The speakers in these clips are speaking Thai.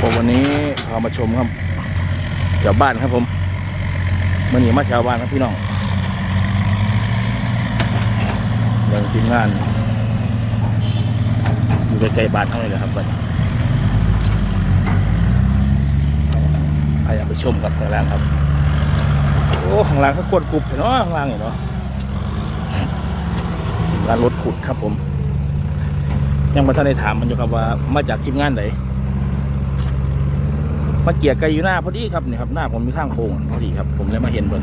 ผมวันนี้พามาชมครับแถวบ้านครับผมมื่อนี้มาแถวบ้านครับพี่น้องเรื่องทีมงาน อยู่ใกล้ๆบ้านเท่าไหร่ครับบ้านใครอยากไปชมกับข้างล่างครับ โอ้ข้างล่างเขาควรกรุบเห็นเนาะข้างล่างเห็นเนาะทีมงานรถขุดครับผม ยังมาท่านได้ถามมันอยู่ครับว่ามาจากทีมงานไหน มาเกียร์ไกลอยู่หน้าพอดีครับนี่ครับหน้าผมมีข้างโค้งพอดีครับ ผมเลยมาเห็นบน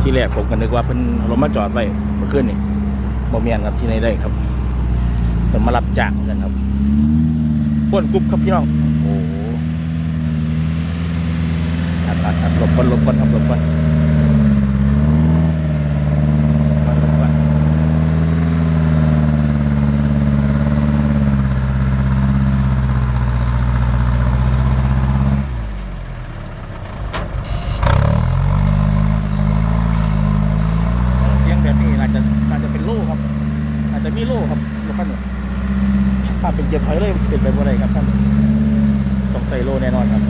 ที่แรกผมก็นึกว่าเป็นรถมาจอดไว้เมื่อคืนนี่บ่เมียนครับที่ไหนได้ครับเป็นมารับจ้างกันครับพ้วนกรุ๊บครับพี่น้องโอ้โหอัดอัดอัดหลบก่อนหลบก่อนครับหลบก่อนมาหลบก่อนเสียงแบบนี้อาจจะอาจจะเป็นโล่ครับ อาจจะมีโล่ครับรถคันนี้ถ้าเป็นเกียร์ถอยเลยเป็นไปบ่ได้ครับท่านต้องใส่โล่แน่นอนครับ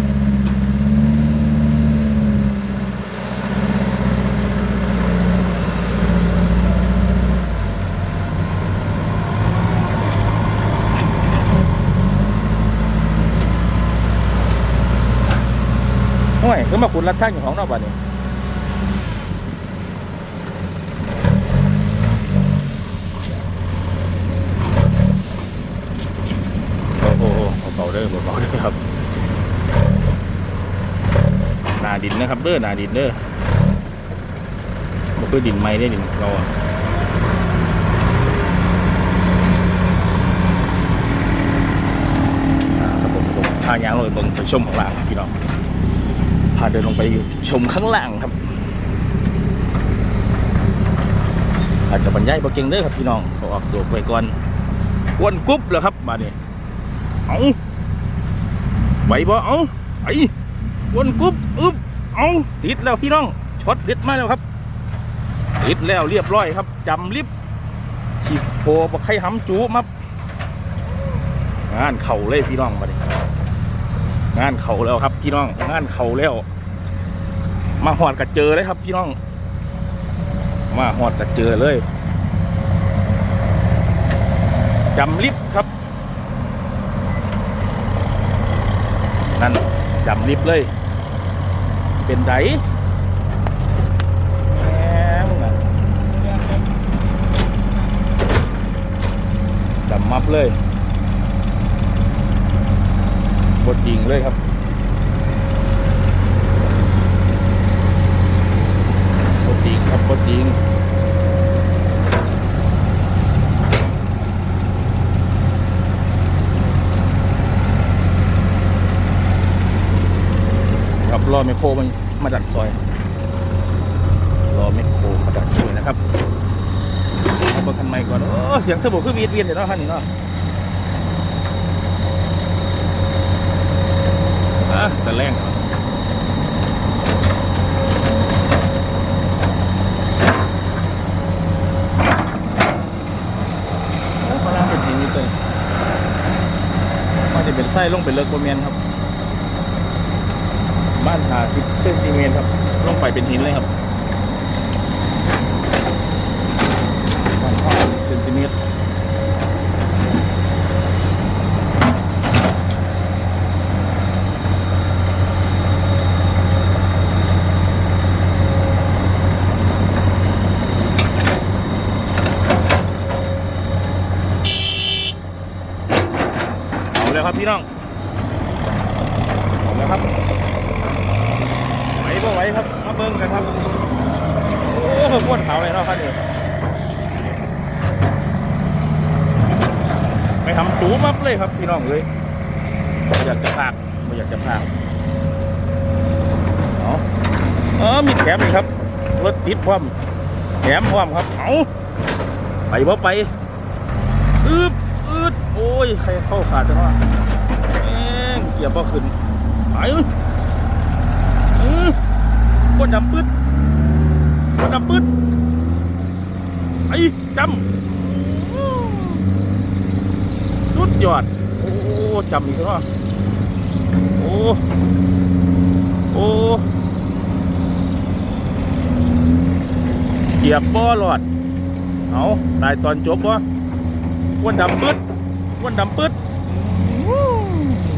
โอ้ย ก็มาขุดลัดท่างอยู่ของนอกบ้านนี่โอ้โหเบาเด้อเบาเด้อครับนาดินนะครับเด้อนาดินเด้อมันคือดินไม้ได้ดินเราอะอ่าครับผมผมพายางลงไปเบิ่งไปชมของล่างพี่น้องาเดินลงไปชมข้างล่างครับ อาจจะบรรยายบ่เก่งเด้อครับพี่น้องขอออกตัวไปก่อนวนกุ๊บแล้วครับมาเนี่ยเอาไหวบ่เอาไอ้วนกุ๊บอึบเอาติดแล้วพี่น้องช็อตเด็ดมาแล้วครับติดแล้วเรียบร้อยครับจำลิฟต์ขีดโพบกไข่หำจูมับงานเข่าเลยพี่น้องมาดิ งานเขาแล้วครับพี่น้องงานเขาแล้ว มาหอดกับเจอเลยครับพี่น้อง มาหอดกับเจอเลยจำลิฟต์ครับ นั่นจำลิฟต์เลย เป็นไดแหมมึงจำมับเลย บทจริงเลยครับบทจริงครับบทจริงครับรอไมโครมันมาดัดซอย รอไมโครมาดัดช่วยนะครับเอาเบอร์คันใหม่ก่อนโอ้เสียงเทอร์โบคือวีดเวียนเดี๋ยวเนาะคันนี้เนาะะแต่แรงครับโอ้แปลงเป็นหินอีกตัวนี้มันจะเป็นไส้ลงไปเลิกบนเมียนครับ บ้านหาสิบเซนติเมตรครับ ลงไปเป็นหินเลยครับบ้านห้าสิบเซนติเมตร เอาเลย ครับพี่น้องเอาเลยครับไหวก็ไหวครับ มาเบิ้งกันครับ โอ้โหม้วนเขาเลยเนาะครับนี่ไปทำจูมับเลยครับพี่น้องเลยไม่อยากจะพากไม่อยากจะพากเอาเออมีแถมอีกครับ รถติดพร้อมแถมพร้อมครับ เอาไปบ่ไป โอ้ย ใครเข้าขาดจังวะแม่งเกียร์บ่ขึ้นไปอือคนดำปึ๊ดคนดำปึ๊ดไอ้จำสุดยอด โอ้จำอีกสักหน่อยโอ้เหยียบบ่หลอด เอาตายตอนจบบ่อ้วนดำปึ๊ด ควันดำปึ๊ด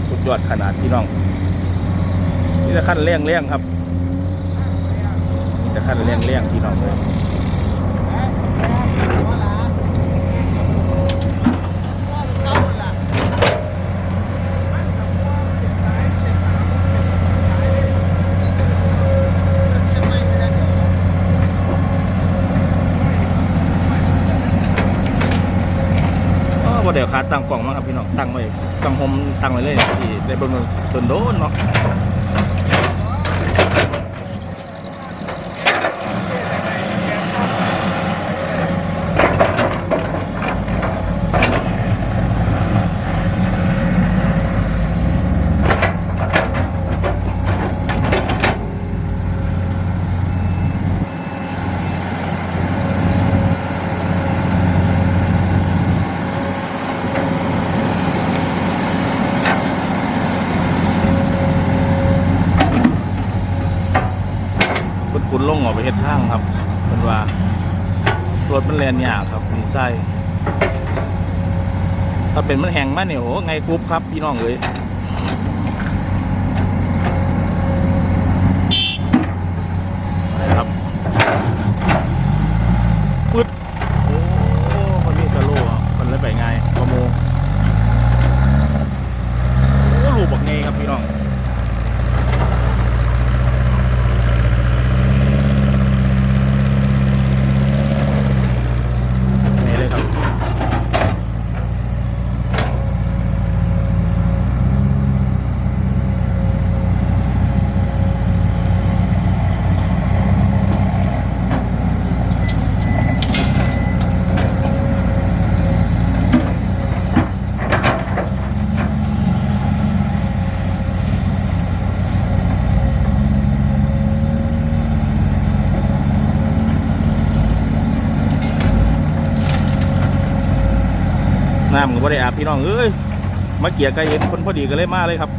สุดยอดขนาดพี่น้อง นี่จะขั้นเลี่ยงเลี่ยงครับ นี่จะขั้นเลี่ยงเลี่ยงพี่น้องเลย เดี๋ยวคาตั้งกล่องมั้งครับพี่น้องตั้งไว้ตั้งหมตั้งไว้เลยที่ได้เบิ่งต้นโดนเนาะคุนคุนลงออกไป เห็ดทางครับเป็นว่ารถมันแลนยากครับมีไส้ถ้าเป็นมันแห้งมาเนี่ยโอ้ไงกรุ๊ปครับพี่น้องเอ้ยนะครับปึ๊ดโอ้คนมีสโลว์อะคนเลยไปไงายขโมโอ้ลูกบักไงครับพี่น้อง นี่เลยครับน้ำก็บ่ได้อาบ พี่น้องเอ้ยมาเกี่ยไก่เห็นคนพอดีก็เลยมาเลยครับ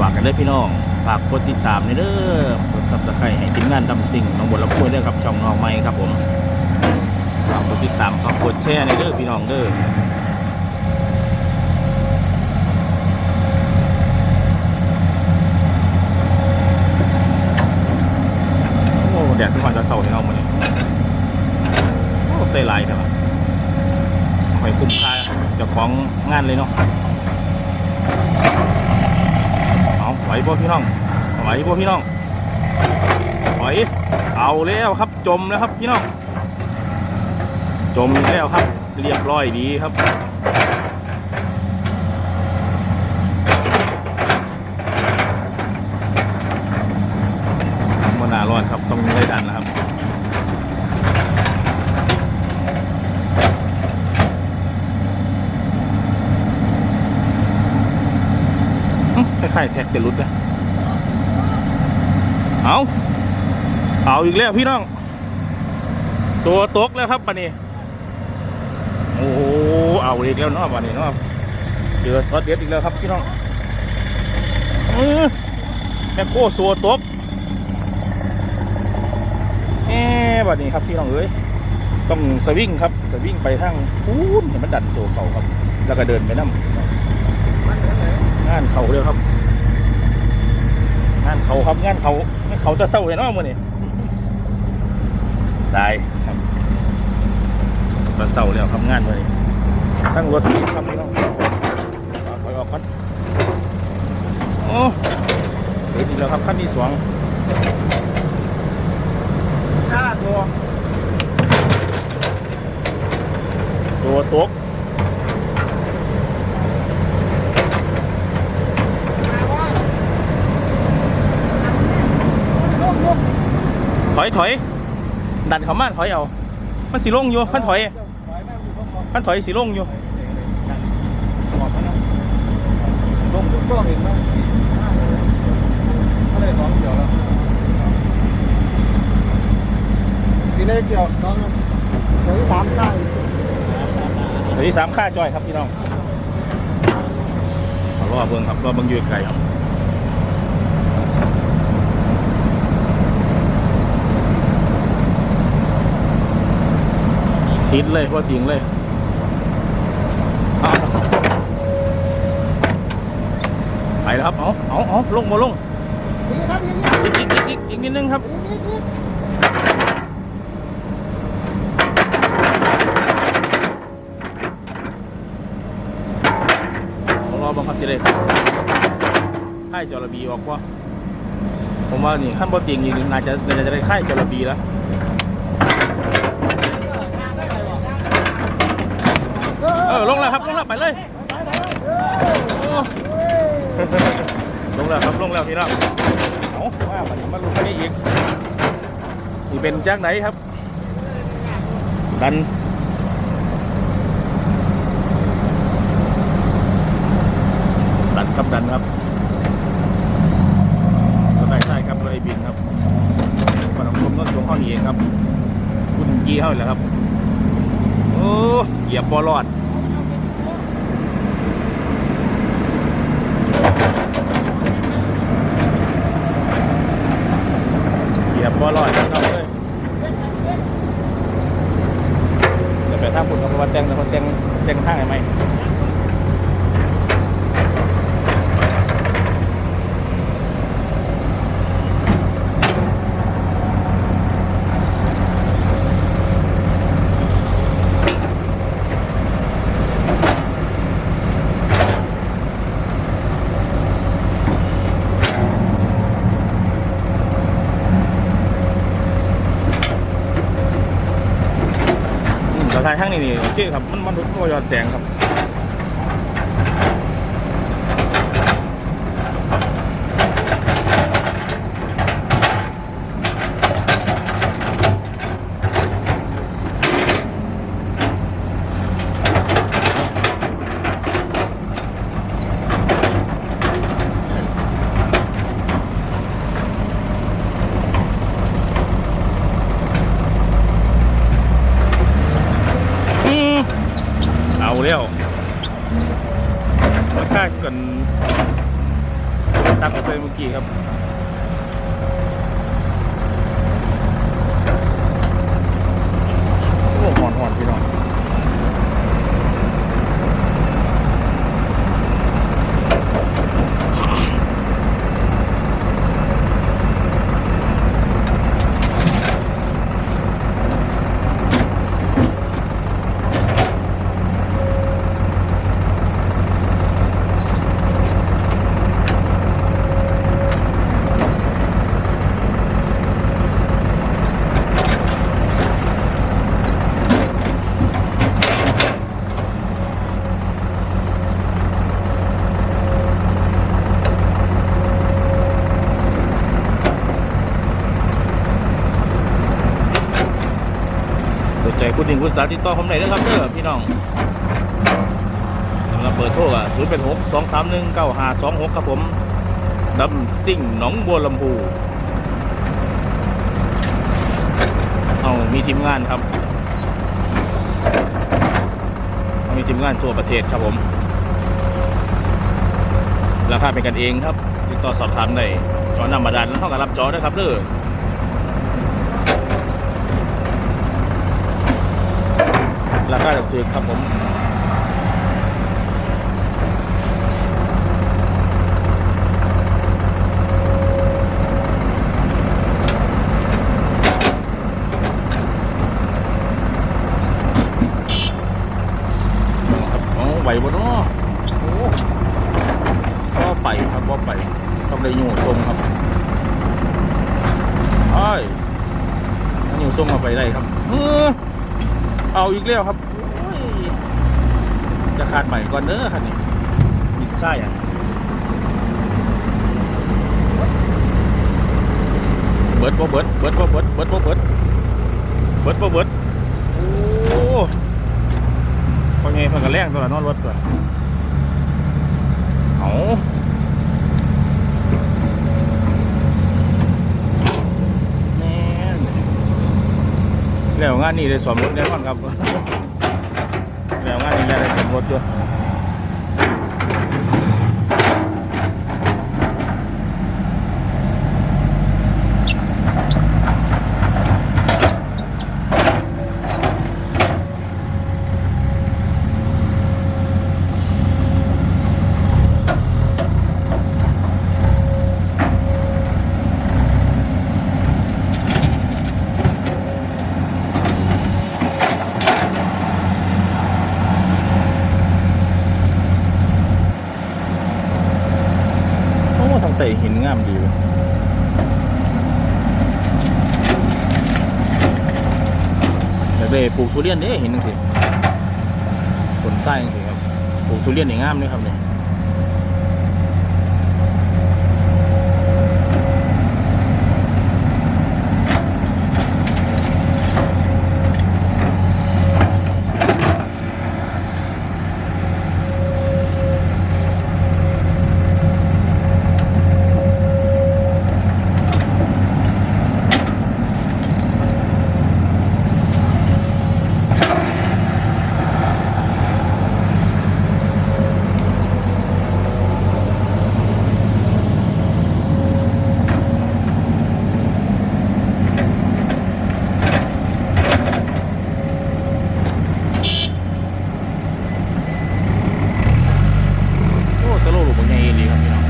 ฝากกันเลยพี่น้อง ฝากกดติดตามในเด้อกดซับสไครต์ให้ทีมงานดำสิ่งน้องบทละพูดด้วยครับ ช่องน้องไม้ครับผม ฝากกดติดตามฝากกดแชร์ในเด้อพี่น้องเด้อโอ้แดดทุกวันจะเศร้าให้เราหมดเลยโอ้ใส่ลายแต่ว่าหอยคุ้มค่าเจ้าของงานเลยเนาะเอาไหวพวกพี่น้องไหวพวกพี่น้องไหวเอาแล้วครับจมแล้วครับพี่น้อง จมแล้วครับ เรียบร้อยดีครับมนารอดครับต้องได้ดันนะครับคล้ายๆแท็กจะรุดนะเอาเอาอีกแล้วพี่น้องโซตกแล้วครับปันนี้ โอ้เอาอีกแล้วเนาะปันนี้เนาะเจอซอสเด็ดอีกแล้วครับพี่น้องเออแม่โก้โซตกเอ๊ะบัดนี้ครับพี่น้องเอ้ยต้องสวิงครับสวิงไปทางพูนเห็นมันดันโซเขาครับ แล้วก็เดินไปน้ำงานเขาเดียวครับ งานเขาครับงานเขางานเขาจะเศร้าเห็นว่ามือนี่ได้ครับ จะเศร้าแล้วทำงานมือนี่ตั้งรถที่ทำนี่ต้องถอยออกกันโอ้เดี๋ยวอีกแล้วครับขั้นที่สองห้าตัวตัวตกถอยถอยดันเขามาถอยเอา มันสีลงอยู่พันถอย พันถอยสีลงอยู่ลงทุกตัวเห็นไหมอะไรสองเกี่ยวแล้วทีนี้เกี่ยวน้องเดี๋ยวสามได้เดี๋ยวที่สามค่าจอยครับพี่น้องเอารอเบิ่งครับรอเบิ่งอยู่ไกลครับติดเลยพวกจริงเลย ไปแล้วครับ เอาเอาเอาลงมาลงนี่ครับนี่อีกอีกอีกอีกนิดนึงครับ รอบังคับจะได้ค่ายจระบีออกว่าผมว่านี่ขั้นบอติงอีกน่าจะน่าจะได้ค่ายจระบีแล้ว ออลงแล้วครับลงแล้วไปเลยโอ้ลงแล้วครับลงแล้วพี่น้องเอาว่ามาดิมาลงไปนี่อีกนี่เป็นจากไหนครับ ดันดันครับดันครับก็ได้ใช่ครับรถไอบินครับขนมชมต้นชงข้อนี้เองครับ คุณกี้เข้าแล้วครับ โอ้เหยียบบอลอด เหยีย บ่อลอดพี่น้องเลยจะไปท่าปุ่นกับวันแตงแต่คนแตงแตงข้างไหมอืมแต่ทายข้างนี้นี่โอ เคครับ มันมันมันย้อดแสงครับ อืมเอาแล้วราคากันตามกระเซยเมื่อกี้ครับ โอ้หอนหอนพี่น้อง ส นใจคุณดิสาวติดต่อผมได้นะครับเด้อพี่น้องสำหรับเบอร์โทรอะ0 8 6 2 3 1 9 5 2 6ครับผมดำซิ่งหนองบัวลำพูเอามีทีมงานครับมีทีมงานทั่วประเทศครับผมราคาเป็นกันเองครับติดต่อสอบถามได้จอนำบาดาลแล้วเท่ากับรับจอนะครับเด้อ ราคาถูกๆครับผมครับอ๋อไหวบ่เนาะโอ้ก็ไปครับก็ไปต้องได้อยู่ทรงครับไอ้ยอยู่ทรงมาไปได้ครับเออ เอาอีกแล้วครับ จะขาดใหม่ก่อนเด้อคันนี้มิดไส้อะเบิดบ่เบิดเบิดบ่เบิดเบิดบ่เบิดเบิดบ่เบิดโอ้พอไงเพิ่นก็แรงตัวละนอนรถตัว เอาแน่ แล้วงานนี้ได้สอมรถแน่นอนครับแล้วงานนี้ได้สอมรถด้วย ใส่หินงามดีเว้ยอยากได้ปลูกทุเรียนเด้เห็นจังสิผลไส้จังสิครับ ปลูกทุเรียนนี่งามเลยครับเนี่ยโอ้สโลว์ลูกบอลใหญ่ดีครับพี่น้อง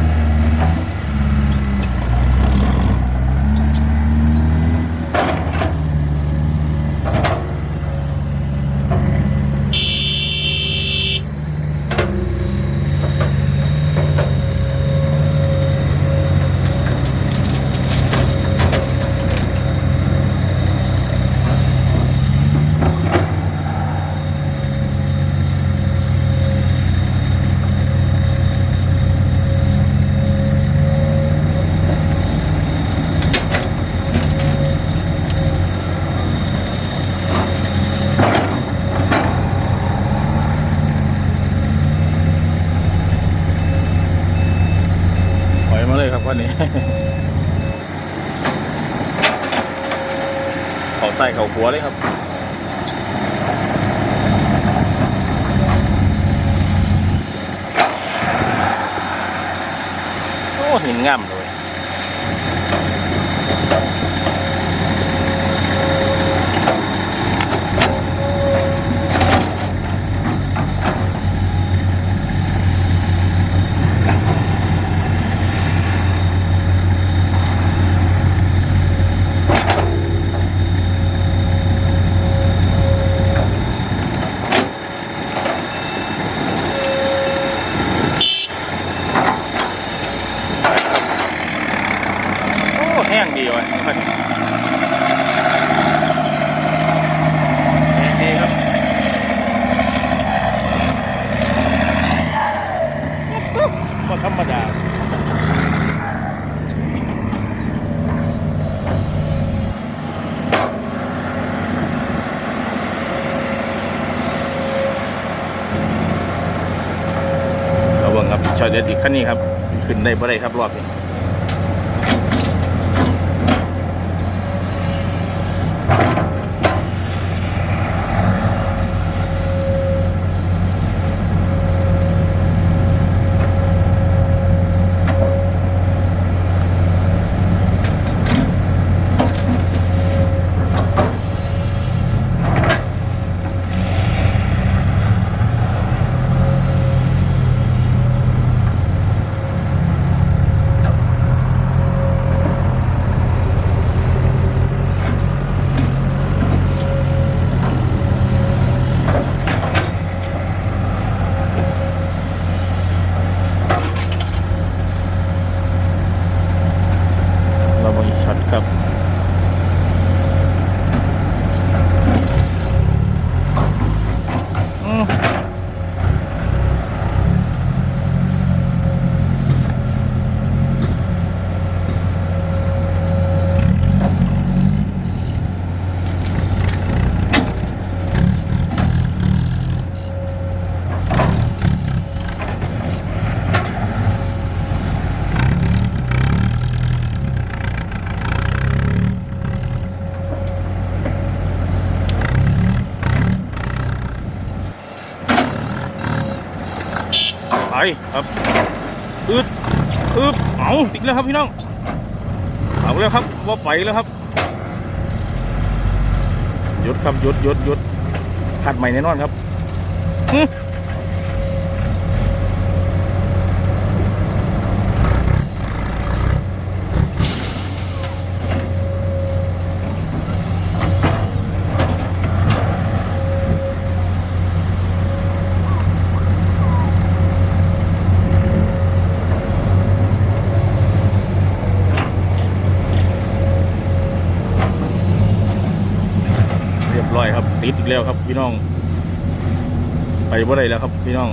ถอยมาเลยครับวันนี้ เขา ใส่เขาขัวเลยครับ โอ้หินงามเลย โอ้แห้งดีว่ะแห้งดีครับก็ธรรมดาระวัง คันนี้ครับ ขึ้นได้บ่ได้ครับรอบนี้ ครับอึดอึบเอาติดแล้วครับพี่น้องเอาแล้วครับว่าไปแล้วครับยดครับยดยดยดขัดใหม่แน่นอนครับฮึเรียบร้อยครับ ติดอีกแล้วครับพี่น้อง ไปบ่ได้แล้วครับพี่น้อง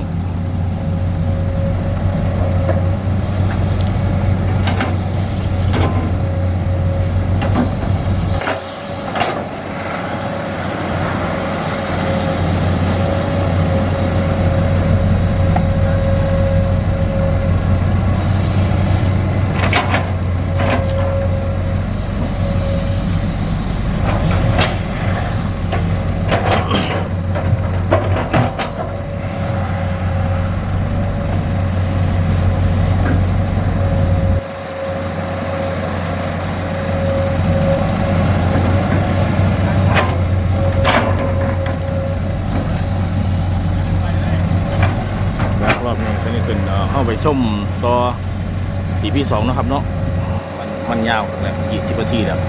แล้วรอบนี้ก็นี่ขึ้น เอ่อเข้าไปชมต่ออีพีสองนะครับเนาะมันมันยาวแบบยี่สิบนาทีแล้ว